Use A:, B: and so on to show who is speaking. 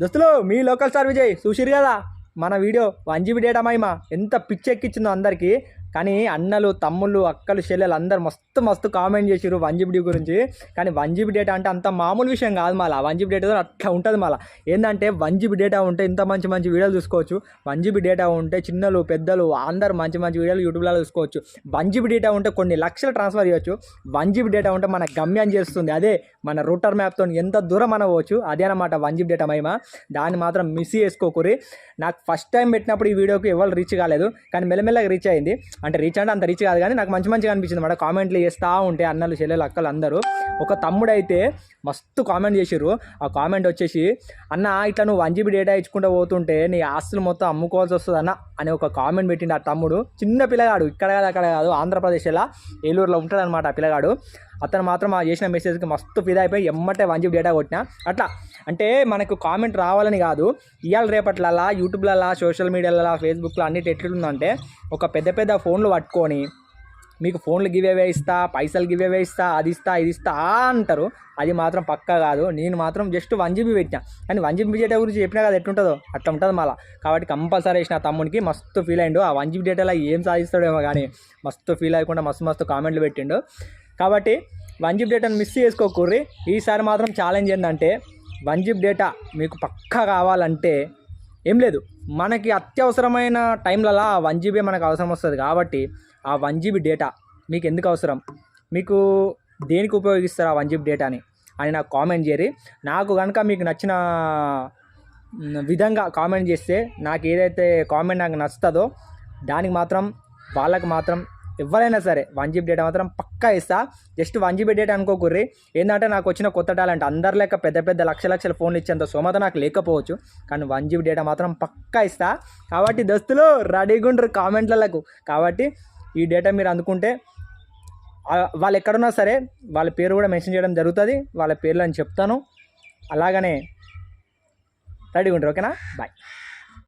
A: దోస్తులు మీ local star Vijay చూసిరు కదా? మన వీడియో వన్ జీబీ డేటా మహిమ ఎంత పిచ్చెక్కిచ్చిందో అందరికీ. కానీ అన్నలు తమ్ముళ్ళు అక్కలు చెల్లెలు అందరు మస్తు మస్తు కామెంట్ చేసిరు వన్ జీబీ గురించి. కానీ వన్ జీబీ డేటా అంటే అంత మామూలు విషయం కాదు మళ్ళీ వన్ జీబీ డేటా అట్లా ఉంటుంది మళ్ళీ ఏంటంటే వన్ జీబీ డేటా ఉంటే ఇంత మంచి మంచి వీడియోలు చూసుకోవచ్చు. వన్ జీబీ డేటా ఉంటే చిన్నలు పెద్దలు అందరు మంచి మంచి వీడియోలు యూట్యూబ్లో చూసుకోవచ్చు. వన్ జీబీ డేటా ఉంటే కొన్ని లక్షలు ట్రాన్స్ఫర్ చేయొచ్చు. వన్ జీబీ డేటా ఉంటే మన గమ్యం చేస్తుంది. అదే మన రూటర్ మ్యాప్తో ఎంత దూరం అనవచ్చు అదే అనమాట వన్ జీబీ డేటా మహిమ. దాన్ని మాత్రం మిస్ చేసుకోకూరి. నాకు ఫస్ట్ టైం పెట్టినప్పుడు ఈ వీడియోకి ఎవరు రీచ్ కాలేదు. కానీ మెల్లమెల్లగా రీచ్ అయింది. అంటే రీచ్ అంటే అంత రీచ్ కాదు కానీ నాకు మంచి మంచిగా అనిపించింది అన్నమాట కామెంట్లు చేస్తూ ఉంటే అన్నలు చెల్లెలు అక్కలు అందరూ. ఒక తమ్ముడు అయితే మస్తు కామెంట్ చేసిర్రు. ఆ కామెంట్ వచ్చేసి అన్న ఇట్లా నువ్వు వన్ జీబీ డేటా ఇచ్చుకుంటూ పోతుంటే నీ ఆస్తులు మొత్తం అమ్ముకోవాల్సి వస్తుంది అన్న అని ఒక కామెంట్ పెట్టిండు ఆ తమ్ముడు. చిన్న పిల్లగాడు ఇక్కడ కాదు అక్కడ కాదు ఆంధ్రప్రదేశ్లో ఏలూరులో ఉంటాడనమాట అనమాట ఆ పిల్లగాడు. అతను మాత్రం ఆ చేసిన మెసేజ్కి మస్తు ఫిదా అయిపోయి ఎమ్మటే వన్ జీబీ డేటా కొట్టిన. అట్లా అంటే మనకు కామెంట్ రావాలని కాదు. ఇవాళ రేపట్లలా యూట్యూబ్లలో సోషల్ మీడియాలలో ఫేస్బుక్లో అన్నిటి ఎట్లుందంటే ఒక పెద్ద పెద్ద ఫోన్లు పట్టుకొని మీకు ఫోన్లు గివ్ ఇస్తా పైసలు గివ్ ఇస్తా అది ఇస్తా ఇది ఇస్తా అంటారు. అది మాత్రం పక్కా కాదు. నేను మాత్రం జస్ట్ వన్ జీబీ పెట్టినా. కానీ వన్ జీబీ డేటా గురించి చెప్పినా కదా ఎట్లుంటుందో? అట్లా ఉంటుంది మళ్ళీ. కాబట్టి కంపల్సరీ వేసిన తమ్మునికి మస్తు ఫీల్ అయిండు. ఆ వన్ జీబీ డేటాలో ఏం సాధిస్తాడేమో కానీ మస్తు ఫీల్ అయ్యకుండా మస్తు మస్తు కామెంట్లు పెట్టిండు. కాబట్టి వన్ జీబీ డేటాను మిస్ చేసుకోకూర్రి. ఈసారి మాత్రం ఛాలెంజ్ ఏంటంటే వన్ జీబీ డేటా మీకు పక్కా కావాలంటే ఏం లేదు. మనకి అత్యవసరమైన టైంలలో ఆ వన్ జీబీ మనకు అవసరం వస్తుంది కాబట్టి ఆ వన్ జీబీ డేటా మీకు ఎందుకు అవసరం? మీకు దేనికి ఉపయోగిస్తారు ఆ వన్ జీబీ డేటాని? అని నాకు కామెంట్ చేరి నాకు కనుక మీకు నచ్చిన విధంగా కామెంట్ చేస్తే నాకు ఏదైతే కామెంట్ నాకు నచ్చుతుందో దానికి మాత్రం వాళ్ళకి మాత్రం ఎవరైనా సరే వన్ జీబీ డేటా మాత్రం పక్కా ఇస్తా. జస్ట్ వన్ జీబీ డేటా అనుకోకుర్రి ఏంటంటే నాకు వచ్చిన కొత్త టాలెంట్ అందరి లెక్క పెద్ద పెద్ద లక్ష లక్షల ఫోన్లు ఇచ్చేంత సోమత నాకు లేకపోవచ్చు కానీ వన్ జీబీ డేటా మాత్రం పక్కా ఇస్తా. కాబట్టి దస్తులు రెడీగా ఉండరు కామెంట్లకు కాబట్టి ఈ డేటా మీరు అందుకుంటే వాళ్ళు ఎక్కడున్నా సరే వాళ్ళ పేరు కూడా మెన్షన్ చేయడం జరుగుతుంది వాళ్ళ పేర్లు అని చెప్తాను. అలాగనే రెడీగా ఉంటారు ఓకేనా? బాయ్